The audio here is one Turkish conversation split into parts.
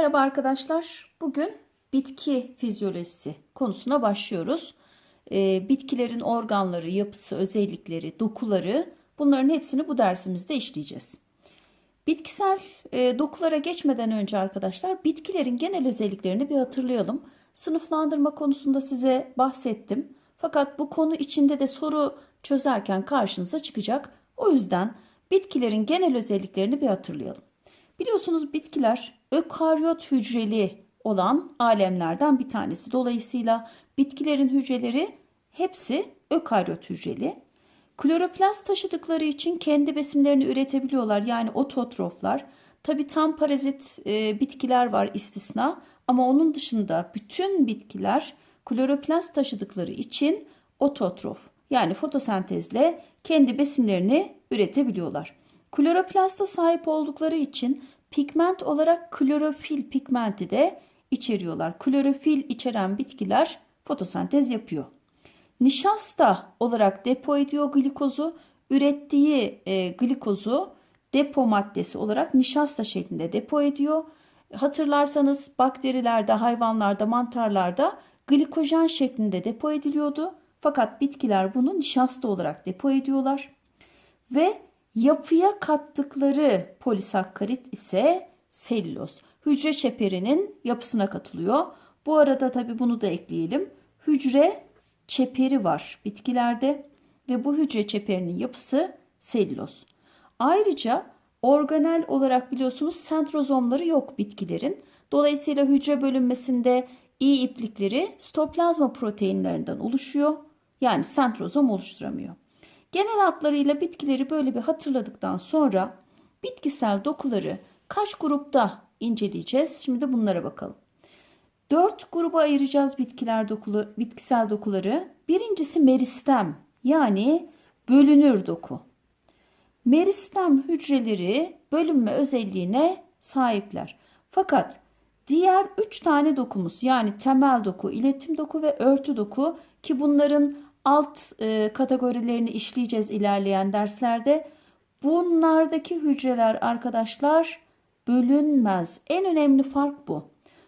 Merhaba arkadaşlar. Bugün bitki fizyolojisi konusuna başlıyoruz. Ee, bitkilerin organları, yapısı, özellikleri, dokuları bunların hepsini bu dersimizde işleyeceğiz. Bitkisel e, dokulara geçmeden önce arkadaşlar bitkilerin genel özelliklerini bir hatırlayalım. Sınıflandırma konusunda size bahsettim. Fakat bu konu içinde de soru çözerken karşınıza çıkacak. O yüzden bitkilerin genel özelliklerini bir hatırlayalım. Biliyorsunuz bitkiler ökaryot hücreli olan alemlerden bir tanesi. Dolayısıyla bitkilerin hücreleri hepsi ökaryot hücreli. Kloroplast taşıdıkları için kendi besinlerini üretebiliyorlar. Yani ototroflar. Tabi tam parazit e, bitkiler var istisna ama onun dışında bütün bitkiler kloroplast taşıdıkları için ototrof yani fotosentezle kendi besinlerini üretebiliyorlar. Kloroplasta sahip oldukları için pigment olarak klorofil pigmenti de içeriyorlar. Klorofil içeren bitkiler fotosentez yapıyor. Nişasta olarak depo ediyor glikozu. Ürettiği e, glikozu depo maddesi olarak nişasta şeklinde depo ediyor. Hatırlarsanız bakterilerde, hayvanlarda, mantarlarda glikojen şeklinde depo ediliyordu. Fakat bitkiler bunu nişasta olarak depo ediyorlar. Ve yapıya kattıkları polisakkarit ise selüloz. Hücre çeperinin yapısına katılıyor. Bu arada tabi bunu da ekleyelim. Hücre çeperi var bitkilerde ve bu hücre çeperinin yapısı selüloz. Ayrıca organel olarak biliyorsunuz sentrozomları yok bitkilerin. Dolayısıyla hücre bölünmesinde iyi iplikleri stoplazma proteinlerinden oluşuyor. Yani sentrozom oluşturamıyor. Genel hatlarıyla bitkileri böyle bir hatırladıktan sonra bitkisel dokuları kaç grupta inceleyeceğiz? Şimdi de bunlara bakalım. Dört gruba ayıracağız bitkiler dokulu, bitkisel dokuları. Birincisi meristem yani bölünür doku. Meristem hücreleri bölünme özelliğine sahipler. Fakat diğer üç tane dokumuz yani temel doku, iletim doku ve örtü doku ki bunların alt e, kategorilerini işleyeceğiz ilerleyen derslerde. Bunlardaki hücreler arkadaşlar bölünmez. En önemli fark bu.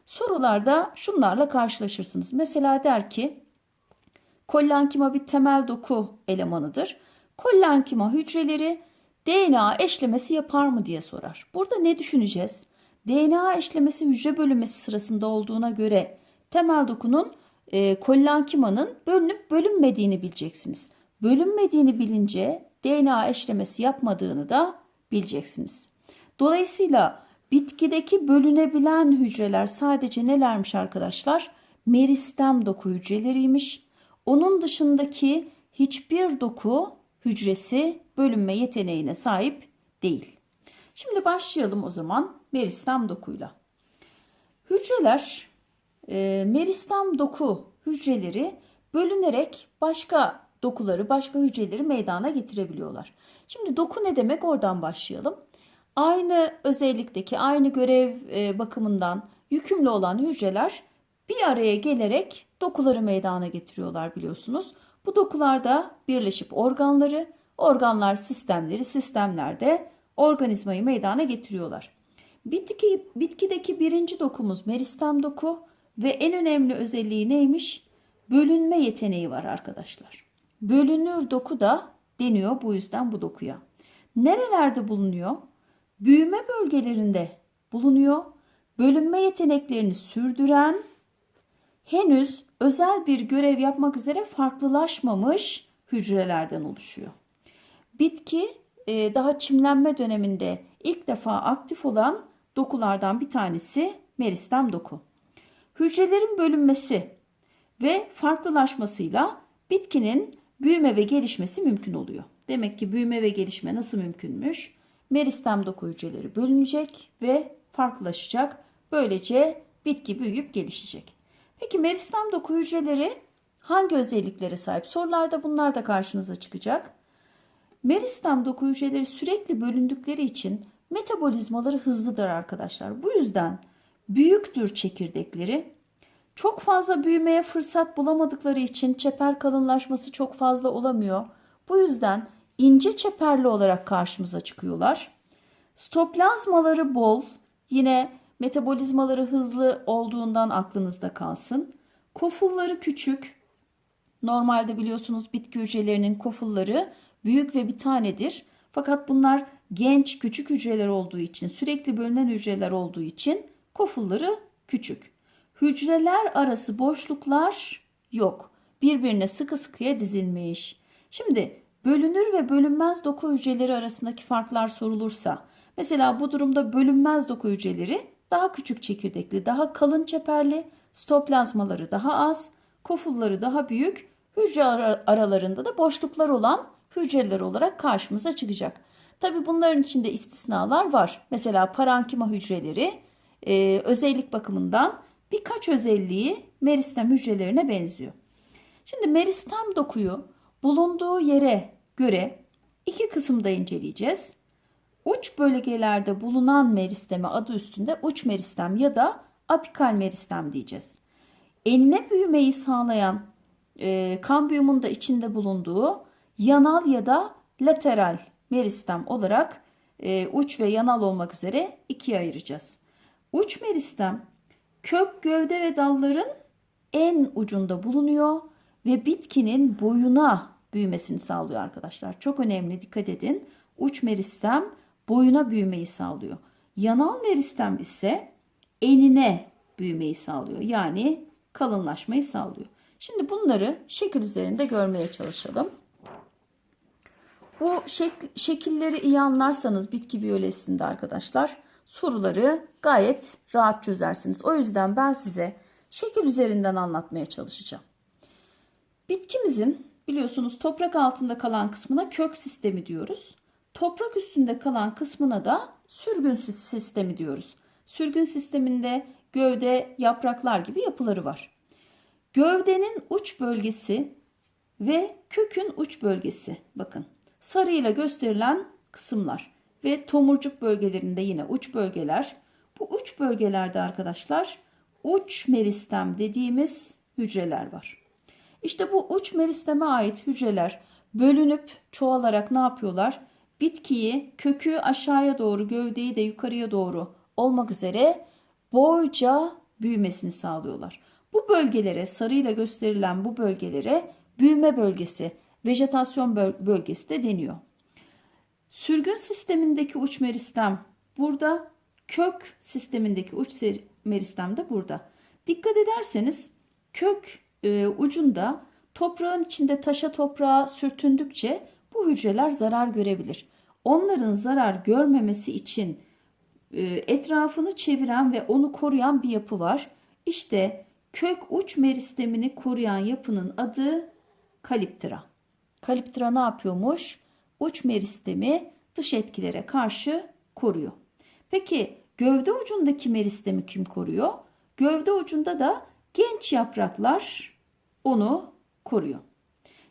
Sorularda şunlarla karşılaşırsınız. Mesela der ki kollankima bir temel doku elemanıdır. Kollankima hücreleri DNA eşlemesi yapar mı diye sorar. Burada ne düşüneceğiz? DNA eşlemesi hücre bölünmesi sırasında olduğuna göre temel dokunun e, kollankimanın bölünüp bölünmediğini bileceksiniz. Bölünmediğini bilince DNA eşlemesi yapmadığını da bileceksiniz. Dolayısıyla bitkideki bölünebilen hücreler sadece nelermiş arkadaşlar? Meristem doku hücreleriymiş. Onun dışındaki hiçbir doku hücresi bölünme yeteneğine sahip değil. Şimdi başlayalım o zaman meristem dokuyla. Hücreler e, meristem doku hücreleri bölünerek başka dokuları, başka hücreleri meydana getirebiliyorlar. Şimdi doku ne demek oradan başlayalım. Aynı özellikteki, aynı görev e, bakımından yükümlü olan hücreler bir araya gelerek dokuları meydana getiriyorlar biliyorsunuz. Bu dokularda birleşip organları, organlar sistemleri, sistemlerde organizmayı meydana getiriyorlar. Bitki, bitkideki birinci dokumuz meristem doku ve en önemli özelliği neymiş? Bölünme yeteneği var arkadaşlar. Bölünür doku da deniyor bu yüzden bu dokuya. Nerelerde bulunuyor? Büyüme bölgelerinde bulunuyor. Bölünme yeteneklerini sürdüren henüz özel bir görev yapmak üzere farklılaşmamış hücrelerden oluşuyor. Bitki e, daha çimlenme döneminde ilk defa aktif olan dokulardan bir tanesi meristem doku. Hücrelerin bölünmesi ve farklılaşmasıyla bitkinin büyüme ve gelişmesi mümkün oluyor. Demek ki büyüme ve gelişme nasıl mümkünmüş? Meristem doku hücreleri bölünecek ve farklılaşacak. Böylece bitki büyüyüp gelişecek. Peki meristem doku hücreleri hangi özelliklere sahip? Sorularda bunlar da karşınıza çıkacak. Meristem doku hücreleri sürekli bölündükleri için metabolizmaları hızlıdır arkadaşlar. Bu yüzden büyüktür çekirdekleri. Çok fazla büyümeye fırsat bulamadıkları için çeper kalınlaşması çok fazla olamıyor. Bu yüzden ince çeperli olarak karşımıza çıkıyorlar. Stoplazmaları bol. Yine Metabolizmaları hızlı olduğundan aklınızda kalsın. Kofulları küçük. Normalde biliyorsunuz bitki hücrelerinin kofulları büyük ve bir tanedir. Fakat bunlar genç küçük hücreler olduğu için, sürekli bölünen hücreler olduğu için kofulları küçük. Hücreler arası boşluklar yok. Birbirine sıkı sıkıya dizilmiş. Şimdi bölünür ve bölünmez doku hücreleri arasındaki farklar sorulursa, mesela bu durumda bölünmez doku hücreleri daha küçük çekirdekli, daha kalın çeperli, stoplazmaları daha az, kofulları daha büyük, hücre ara- aralarında da boşluklar olan hücreler olarak karşımıza çıkacak. Tabi bunların içinde istisnalar var. Mesela parankima hücreleri e, özellik bakımından birkaç özelliği meristem hücrelerine benziyor. Şimdi meristem dokuyu bulunduğu yere göre iki kısımda inceleyeceğiz. Uç bölgelerde bulunan meristeme adı üstünde uç meristem ya da apikal meristem diyeceğiz. Enine büyümeyi sağlayan e, kambiyumun da içinde bulunduğu yanal ya da lateral meristem olarak e, uç ve yanal olmak üzere ikiye ayıracağız. Uç meristem kök, gövde ve dalların en ucunda bulunuyor ve bitkinin boyuna büyümesini sağlıyor arkadaşlar. Çok önemli dikkat edin. Uç meristem boyuna büyümeyi sağlıyor. Yanal meristem ise enine büyümeyi sağlıyor. Yani kalınlaşmayı sağlıyor. Şimdi bunları şekil üzerinde görmeye çalışalım. Bu şek- şekilleri iyi anlarsanız bitki biyolojisinde arkadaşlar soruları gayet rahat çözersiniz. O yüzden ben size şekil üzerinden anlatmaya çalışacağım. Bitkimizin biliyorsunuz toprak altında kalan kısmına kök sistemi diyoruz. Toprak üstünde kalan kısmına da sürgün sis- sistemi diyoruz. Sürgün sisteminde gövde, yapraklar gibi yapıları var. Gövdenin uç bölgesi ve kökün uç bölgesi. Bakın sarıyla gösterilen kısımlar ve tomurcuk bölgelerinde yine uç bölgeler. Bu uç bölgelerde arkadaşlar uç meristem dediğimiz hücreler var. İşte bu uç meristeme ait hücreler bölünüp çoğalarak ne yapıyorlar? Bitkiyi kökü aşağıya doğru, gövdeyi de yukarıya doğru olmak üzere boyca büyümesini sağlıyorlar. Bu bölgelere sarıyla gösterilen bu bölgelere büyüme bölgesi, vejetasyon böl- bölgesi de deniyor. Sürgün sistemindeki uç meristem burada, kök sistemindeki uç meristem de burada. Dikkat ederseniz kök e, ucunda toprağın içinde taşa toprağa sürtündükçe bu hücreler zarar görebilir. Onların zarar görmemesi için e, etrafını çeviren ve onu koruyan bir yapı var. İşte kök uç meristemini koruyan yapının adı kaliptra. Kaliptra ne yapıyormuş? Uç meristemi dış etkilere karşı koruyor. Peki gövde ucundaki meristemi kim koruyor? Gövde ucunda da genç yapraklar onu koruyor.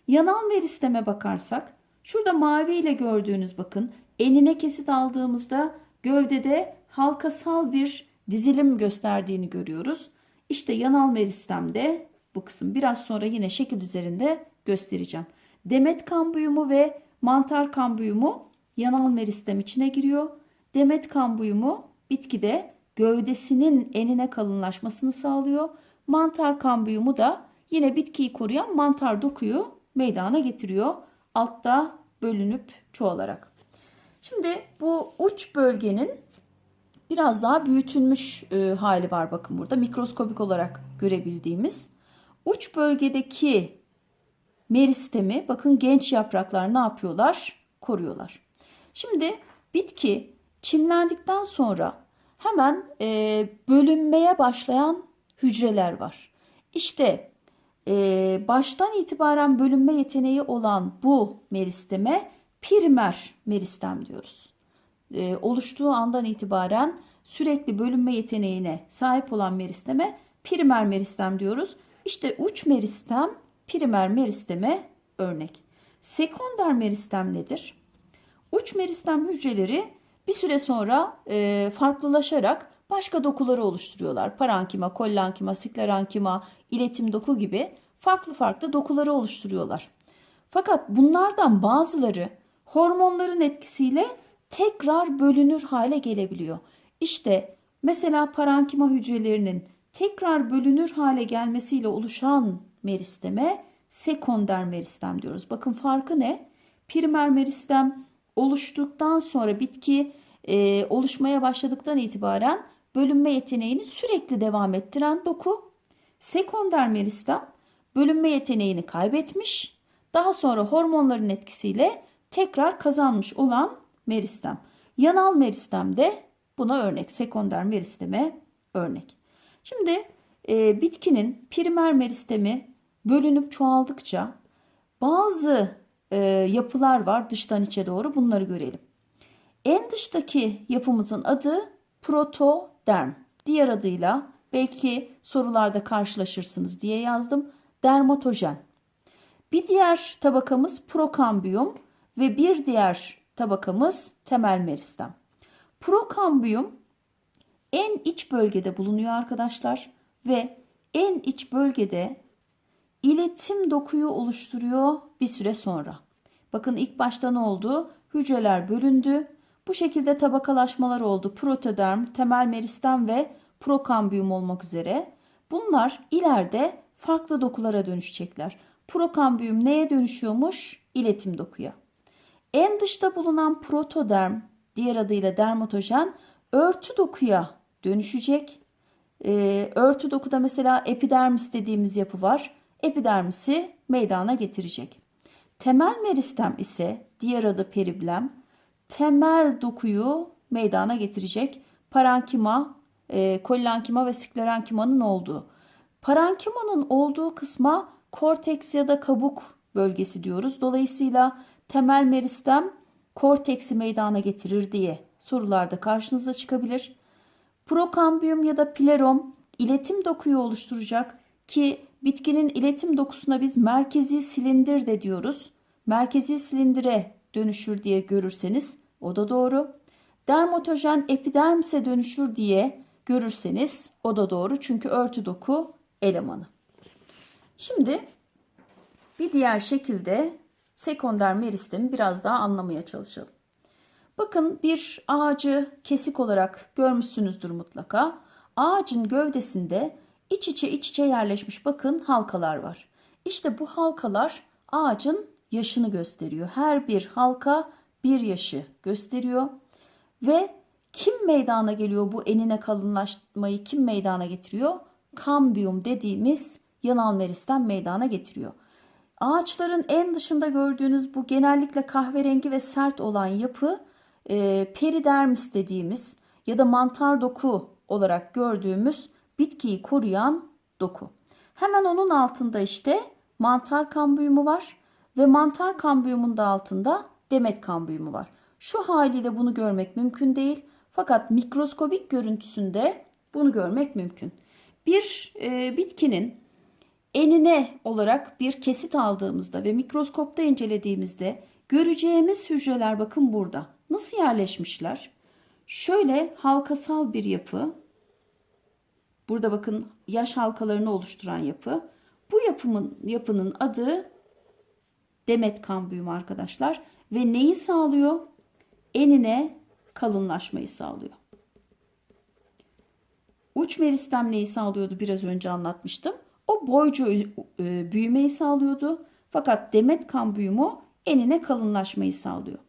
Yanal meristeme bakarsak şurada mavi ile gördüğünüz bakın enine kesit aldığımızda gövdede halkasal bir dizilim gösterdiğini görüyoruz. İşte yanal meristemde bu kısım biraz sonra yine şekil üzerinde göstereceğim. Demet kambuyumu ve mantar kambuyumu yanal meristem içine giriyor. Demet kambuyumu bitkide gövdesinin enine kalınlaşmasını sağlıyor. Mantar kambuyumu da yine bitkiyi koruyan mantar dokuyu meydana getiriyor. Altta bölünüp çoğalarak. Şimdi bu uç bölgenin biraz daha büyütülmüş e, hali var bakın burada mikroskobik olarak görebildiğimiz. Uç bölgedeki meristemi bakın genç yapraklar ne yapıyorlar? Koruyorlar. Şimdi bitki çimlendikten sonra hemen e, bölünmeye başlayan hücreler var. İşte e, baştan itibaren bölünme yeteneği olan bu meristeme primer meristem diyoruz. E, oluştuğu andan itibaren sürekli bölünme yeteneğine sahip olan meristeme primer meristem diyoruz. İşte uç meristem primer meristeme örnek. Sekonder meristem nedir? Uç meristem hücreleri bir süre sonra e, farklılaşarak başka dokuları oluşturuyorlar. Parankima, kollankima, sklerenkima, iletim doku gibi farklı farklı dokuları oluşturuyorlar. Fakat bunlardan bazıları hormonların etkisiyle tekrar bölünür hale gelebiliyor. İşte Mesela parankima hücrelerinin tekrar bölünür hale gelmesiyle oluşan meristeme sekonder meristem diyoruz. Bakın farkı ne? Primer meristem oluştuktan sonra bitki e, oluşmaya başladıktan itibaren bölünme yeteneğini sürekli devam ettiren doku. Sekonder meristem bölünme yeteneğini kaybetmiş. Daha sonra hormonların etkisiyle tekrar kazanmış olan meristem. Yanal meristem de buna örnek. Sekonder meristeme örnek. Şimdi e, bitkinin primer meristemi bölünüp çoğaldıkça bazı e, yapılar var dıştan içe doğru bunları görelim. En dıştaki yapımızın adı protoderm. Diğer adıyla belki sorularda karşılaşırsınız diye yazdım. Dermatojen. Bir diğer tabakamız prokambiyum ve bir diğer tabakamız temel meristem. Prokambiyum en iç bölgede bulunuyor arkadaşlar ve en iç bölgede iletim dokuyu oluşturuyor bir süre sonra. Bakın ilk başta ne oldu? Hücreler bölündü. Bu şekilde tabakalaşmalar oldu. Protoderm, temel meristem ve prokambiyum olmak üzere. Bunlar ileride farklı dokulara dönüşecekler. Prokambiyum neye dönüşüyormuş? İletim dokuya. En dışta bulunan protoderm, diğer adıyla dermatojen, örtü dokuya dönüşecek. Ee, örtü dokuda mesela epidermis dediğimiz yapı var. Epidermisi meydana getirecek. Temel meristem ise diğer adı periblem, temel dokuyu meydana getirecek. Parankima, e, kolilankima ve sklerenkimanın olduğu. Parankimanın olduğu kısma korteks ya da kabuk bölgesi diyoruz. Dolayısıyla temel meristem korteksi meydana getirir diye sorularda karşınıza çıkabilir. Prokambiyum ya da pilerom iletim dokuyu oluşturacak ki bitkinin iletim dokusuna biz merkezi silindir de diyoruz. Merkezi silindire dönüşür diye görürseniz o da doğru. Dermatojen epidermise dönüşür diye görürseniz o da doğru çünkü örtü doku elemanı. Şimdi bir diğer şekilde sekonder meristemi biraz daha anlamaya çalışalım. Bakın bir ağacı kesik olarak görmüşsünüzdür mutlaka. Ağacın gövdesinde iç içe iç içe yerleşmiş bakın halkalar var. İşte bu halkalar ağacın yaşını gösteriyor. Her bir halka bir yaşı gösteriyor. Ve kim meydana geliyor bu enine kalınlaşmayı kim meydana getiriyor? Kambiyum dediğimiz yanal meristen meydana getiriyor. Ağaçların en dışında gördüğünüz bu genellikle kahverengi ve sert olan yapı e, peridermis dediğimiz ya da mantar doku olarak gördüğümüz bitkiyi koruyan doku. Hemen onun altında işte mantar kambiyumu var ve mantar kambiyumun da altında demet kambiyumu var. Şu haliyle bunu görmek mümkün değil. Fakat mikroskobik görüntüsünde bunu görmek mümkün. Bir e, bitkinin enine olarak bir kesit aldığımızda ve mikroskopta incelediğimizde göreceğimiz hücreler bakın burada. Nasıl yerleşmişler? Şöyle halkasal bir yapı. Burada bakın yaş halkalarını oluşturan yapı. Bu yapımın yapının adı demet kambiyum arkadaşlar ve neyi sağlıyor? Enine kalınlaşmayı sağlıyor. Uç meristem neyi sağlıyordu biraz önce anlatmıştım. O boycu e, büyümeyi sağlıyordu. Fakat demet kambiyumu enine kalınlaşmayı sağlıyor.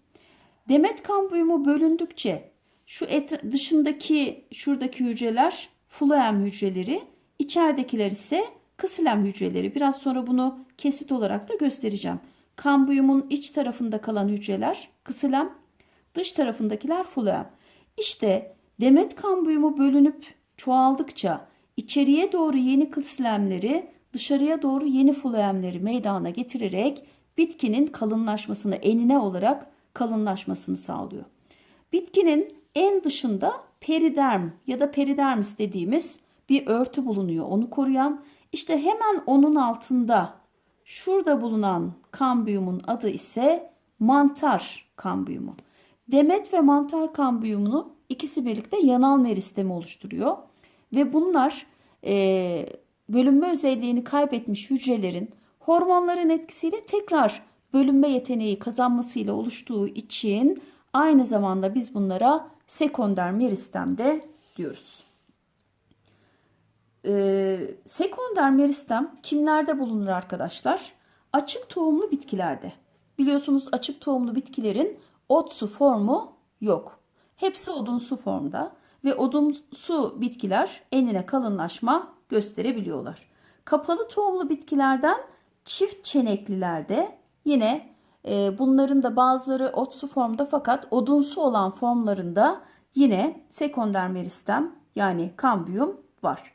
Demet kambiyumu bölündükçe şu et, dışındaki şuradaki hücreler fluem hücreleri, içeridekiler ise kısilem hücreleri. Biraz sonra bunu kesit olarak da göstereceğim. Kambiyumun iç tarafında kalan hücreler kısilem, dış tarafındakiler fluem. İşte demet kambiyumu bölünüp çoğaldıkça içeriye doğru yeni kısilemleri, dışarıya doğru yeni fluemleri meydana getirerek bitkinin kalınlaşmasını enine olarak kalınlaşmasını sağlıyor. Bitkinin en dışında periderm ya da peridermis dediğimiz bir örtü bulunuyor. Onu koruyan işte hemen onun altında şurada bulunan kambiyumun adı ise mantar kambiyumu. Demet ve mantar kambiyumunu ikisi birlikte yanal meristemi oluşturuyor. Ve bunlar e, bölünme özelliğini kaybetmiş hücrelerin hormonların etkisiyle tekrar bölünme yeteneği kazanmasıyla oluştuğu için aynı zamanda biz bunlara sekonder meristem de diyoruz. Ee, sekonder meristem kimlerde bulunur arkadaşlar? Açık tohumlu bitkilerde. Biliyorsunuz açık tohumlu bitkilerin otsu formu yok. Hepsi odunsu formda ve odunsu bitkiler enine kalınlaşma gösterebiliyorlar. Kapalı tohumlu bitkilerden çift çeneklilerde yine bunların da bazıları otsu formda fakat odunsu olan formlarında yine sekonder meristem yani kambiyum var.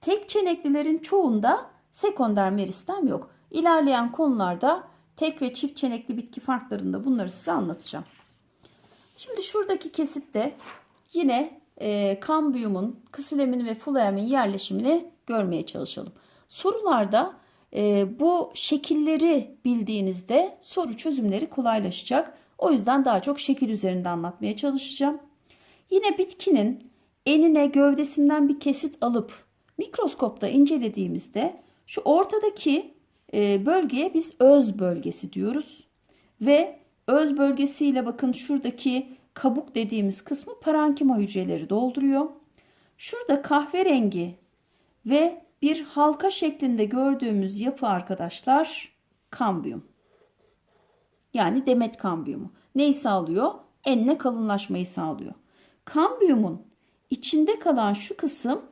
Tek çeneklilerin çoğunda sekonder meristem yok. İlerleyen konularda tek ve çift çenekli bitki farklarında bunları size anlatacağım. Şimdi şuradaki kesitte yine e, kambiyumun, kısilemin ve fulayamin yerleşimini görmeye çalışalım. Sorularda bu şekilleri bildiğinizde soru çözümleri kolaylaşacak. O yüzden daha çok şekil üzerinde anlatmaya çalışacağım. Yine bitkinin enine gövdesinden bir kesit alıp mikroskopta incelediğimizde şu ortadaki e, bölgeye biz öz bölgesi diyoruz. Ve öz bölgesiyle bakın şuradaki kabuk dediğimiz kısmı parankima hücreleri dolduruyor. Şurada kahverengi ve bir halka şeklinde gördüğümüz yapı arkadaşlar kambiyum. Yani demet kambiyumu. Neyi sağlıyor? Enine kalınlaşmayı sağlıyor. Kambiyumun içinde kalan şu kısım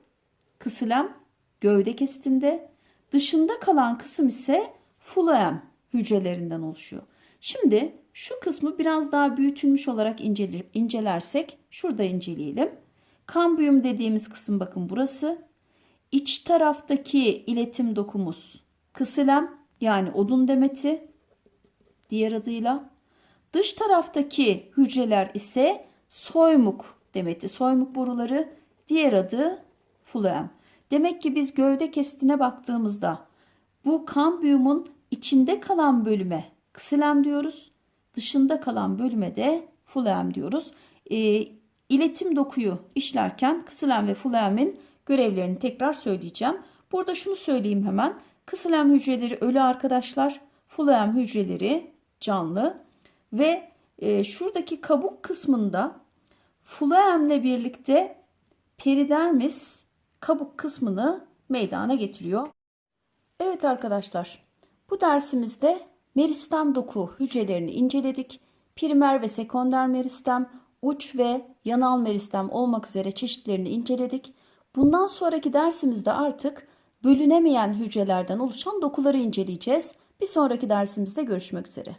kısılem gövde kesitinde, dışında kalan kısım ise fuloem hücrelerinden oluşuyor. Şimdi şu kısmı biraz daha büyütülmüş olarak inceler, incelersek şurada inceleyelim. Kambiyum dediğimiz kısım bakın burası. İç taraftaki iletim dokumuz kısılem yani odun demeti diğer adıyla. Dış taraftaki hücreler ise soymuk demeti, soymuk boruları diğer adı fuloem. Demek ki biz gövde kesitine baktığımızda bu kambiyumun içinde kalan bölüme ksilem diyoruz. Dışında kalan bölüme de fuloem diyoruz. E, iletim dokuyu işlerken ksilem ve fuloemin görevlerini tekrar söyleyeceğim. Burada şunu söyleyeyim hemen. Ksilem hücreleri ölü arkadaşlar. Fuloem hücreleri canlı. Ve e, şuradaki kabuk kısmında fuloemle birlikte peridermis kabuk kısmını meydana getiriyor. Evet arkadaşlar bu dersimizde meristem doku hücrelerini inceledik. Primer ve sekonder meristem, uç ve yanal meristem olmak üzere çeşitlerini inceledik. Bundan sonraki dersimizde artık bölünemeyen hücrelerden oluşan dokuları inceleyeceğiz. Bir sonraki dersimizde görüşmek üzere.